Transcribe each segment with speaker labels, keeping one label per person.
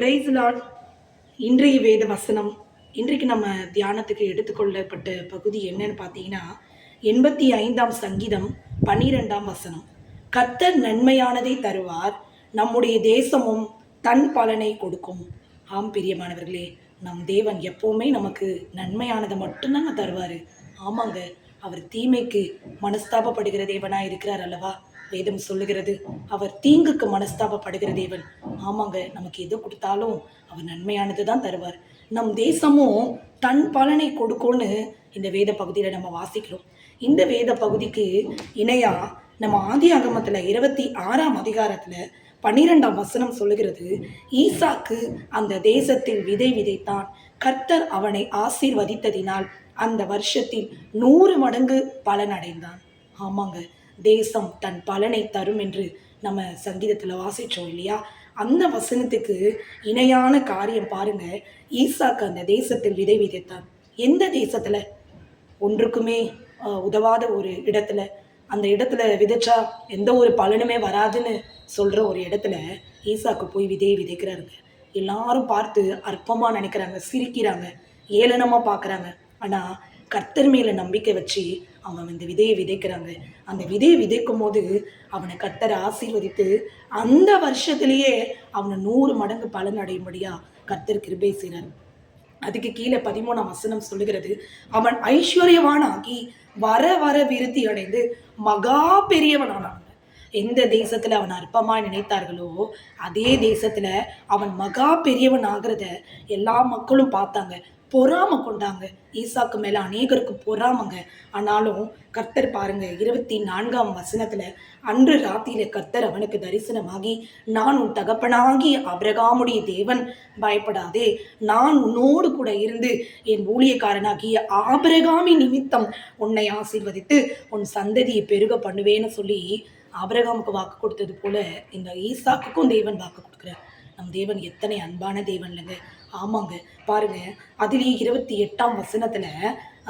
Speaker 1: Price Lord இன்றைய வேத வசனம் இன்றைக்கு நம்ம தியானத்துக்கு எடுத்துக்கொள்ளப்பட்ட பகுதி என்னன்னு பார்த்தீங்கன்னா எண்பத்தி ஐந்தாம் சங்கீதம் பன்னிரெண்டாம் வசனம். கத்தர் நன்மையானதை தருவார் நம்முடைய தேசமும் தன் பலனை கொடுக்கும். ஆம் பிரியமானவர்களே நம் தேவன் எப்போவுமே நமக்கு நன்மையானதை மட்டும்தாங்க தருவார். ஆமாங்க அவர் தீமைக்கு மனஸ்தாபப்படுகிற தேவனாக இருக்கிறார் அல்லவா? வேதம் சொல்லுகிறது. அவர் தீங்குக்கு மனஸ்தாபப்படுகிற தேவன் ஆமாங்க நமக்கு எது கொடுத்தாலும் அவர் நன்மையானது தான் தருவார். நம் தேசமும் தன் பலனை கொடுக்கும்னு இந்த வேத பகுதியில் நம்ம வாசிக்கிறோம். இந்த வேத பகுதிக்கு இணையா நம்ம ஆதி ஆகமத்தில் இருபத்தி ஆறாம் அதிகாரத்தில் பன்னிரெண்டாம் வசனம் சொல்லுகிறது ஈசாக்கு அந்த தேசத்தில் விதை விதைத்தான். கர்த்தர் அவனை ஆசீர்வதித்ததினால் அந்த வருஷத்தில் நூறு மடங்கு பலனடைந்தான் ஆமாங்க தேசம் தன் பலனை தரும் என்று நம்ம சங்கீதத்தில் வாசித்தோம் இல்லையா? அந்த வசனத்துக்கு இணையான காரியம் பாருங்க. ஈசாக்கு அந்த தேசத்தில் விதை விதைத்தான். எந்த தேசத்தில்? ஒன்றுக்குமே உதவாத ஒரு இடத்துல. அந்த இடத்துல விதைச்சா எந்த ஒரு பலனுமே வராதுன்னு சொல்கிற ஒரு இடத்துல ஈசாக்கு போய் விதையை விதைக்கிறாருங்க. எல்லாரும் பார்த்து அற்பமாக நினைக்கிறாங்க சிரிக்கிறாங்க ஏளனமாக பார்க்குறாங்க. ஆனால் கர்த்தர் மேலே நம்பிக்கை வச்சு அவன் இந்த விதையை விதைக்கிறாங்க. அந்த விதையை விதைக்கும் போது அவனை கர்த்தர் ஆசீர்வதித்து அந்த வருஷத்திலேயே அவனை நூறு மடங்கு பலன் அடையும்படியா கர்த்தர் கிருபை செய்கிறார் அதுக்கு கீழே பதிமூணாம் வசனம் சொல்லுகிறது அவன் ஐஸ்வர்யவானாகி வர வர விருத்தி அடைந்து மகா பெரியவனானான். எந்த தேசத்துல அவன் அற்பமா நினைத்தார்களோ அதே தேசத்துல அவன் மகா பெரியவன் ஆகிறத எல்லா மக்களும் பார்த்தாங்க. பொறாம கொண்டாங்க. ஈசாக்கு மேல அநேகருக்கு பொறாமங்க. ஆனாலும் கர்த்தர் பாருங்க இருபத்தி நான்காம் வசனத்துல அன்று ராத்திரியில கர்த்தர் அவனுக்கு தரிசனமாகி நான் உன் தகப்பனாகி அபிரகாமுடைய தேவன் பயப்படாதே. நான் உன்னோடு கூட இருந்து என் ஊழியக்காரனாகிய ஆபிரகாமி நிமித்தம் உன்னை ஆசீர்வதித்து உன் சந்ததியை பெருக பண்ணுவேன்னு சொல்லி ஆபிரகாமுக்கு வாக்கு கொடுத்தது போல இந்த ஈசாக்குக்கும் தேவன் வாக்கு கொடுக்குறார். நம் தேவன் எத்தனை அன்பான தேவன் இல்லைங்க ஆமாங்க. பாருங்க அதிலேயே இருபத்தி எட்டாம் வசனத்துல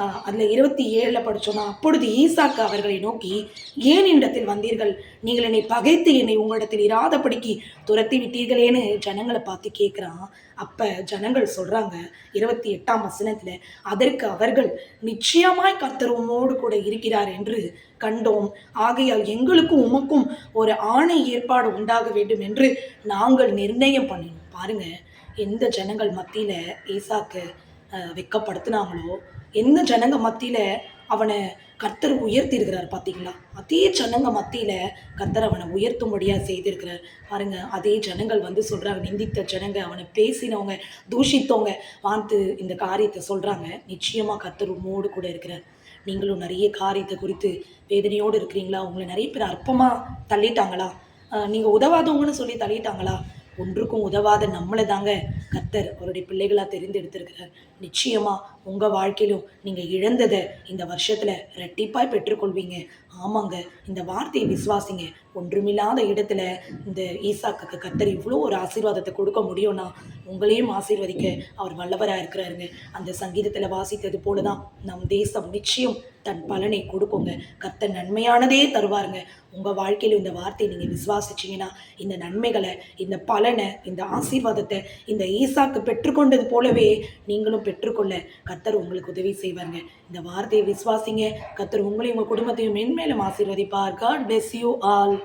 Speaker 1: அதில் அதுல இருபத்தி ஏழுல படிச்சோம்னா அப்பொழுது ஈசாக்கு அவர்களை நோக்கி ஏன் என்னிடத்தில் வந்தீர்கள்? நீங்கள் என்னை பகைத்து என்னை உங்களிடத்தில் இராதபடிக்கு துரத்தி விட்டீர்களேன்னு ஜனங்களை பார்த்து கேட்குறான் அப்ப ஜனங்கள் சொல்றாங்க இருபத்தி எட்டாம் வசனத்துல அதற்கு அவர்கள் நிச்சயமாய் கத்தருமோடு கூட இருக்கிறார் என்று கண்டோம். ஆகையால் எங்களுக்கும் உமக்கும் ஒரு ஆணை ஏற்பாடு உண்டாக வேண்டும் என்று நாங்கள் நிர்ணயம் பண்ணினோம். பாருங்க எந்த ஜனங்கள் மத்தியில் ஏசாக்கு வெக்கப்படுத்தினாங்களோ வெட்கப்படுத்துனாங்களோ எந்த ஜனங்க மத்தியில் அவனை கர்த்தர் உயர்த்தியிருக்கிறார் பார்த்தீங்களா அதே ஜனங்க மத்தியில் கர்த்தர் அவனை உயர்த்தும்படியாக செய்திருக்கிறார். பாருங்க அதே ஜனங்கள் வந்து சொல்கிறாங்க நிந்தித்த ஜனங்க அவனை பேசினவங்க தூஷித்தவங்க பார்த்து இந்த காரியத்தை சொல்கிறாங்க நிச்சயமாக கர்த்தர் உம்மோடு கூட இருக்கிறார். நீங்களும் நிறைய காரியத்தை குறித்து வேதனையோடு இருக்கிறீங்களா? உங்களை நிறைய பேர் அற்பமாக தள்ளிட்டாங்களா? நீங்கள் உதவாதவங்கன்னு சொல்லி தள்ளிட்டாங்களா? ஒன்றுக்கும் உதவாத நம்மளை தாங்க கர்த்தர் அவருடைய பிள்ளைகளாக தெரிந்தெடுத்திருக்கிறார். நிச்சயமாக உங்கள் வாழ்க்கையிலும் நீங்கள் இழந்ததை இந்த வருஷத்தில் ரெட்டிப்பாய் பெற்றுக்கொள்வீங்க. ஆமாங்க இந்த வார்த்தையை விசுவாசிங்க. ஒன்றுமில்லாத இடத்துல இந்த ஈசாக்கு கத்தர் இவ்வளோ ஒரு ஆசீர்வாதத்தை கொடுக்க முடியும்னா உங்களையும் ஆசீர்வதிக்க அவர் வல்லவராக இருக்கிறாருங்க. அந்த சங்கீதத்தில் வாசித்தது போலதான் நம் தேசம் நிச்சயம் தன் பலனை கொடுக்குங்க. கத்த நன்மையானதே தருவாருங்க. உங்கள் வாழ்க்கையில் இந்த வார்த்தையை நீங்கள் விசுவாசிச்சீங்கன்னா இந்த நன்மைகளை இந்த பலனை இந்த ஆசீர்வாதத்தை இந்த ஈசாக்கு பெற்றுக்கொண்டது போலவே நீங்களும் பெற்றுக்கொள்ள. கர்த்தர் உங்களுக்கு உதவி செய்வாருங்க. இந்த வார்த்தையை விசுவாசிங்க. கர்த்தர் உங்களையும் உங்கள் குடும்பத்தையும் மென்மேலும் ஆசீர்வதிப்பார். God bless you all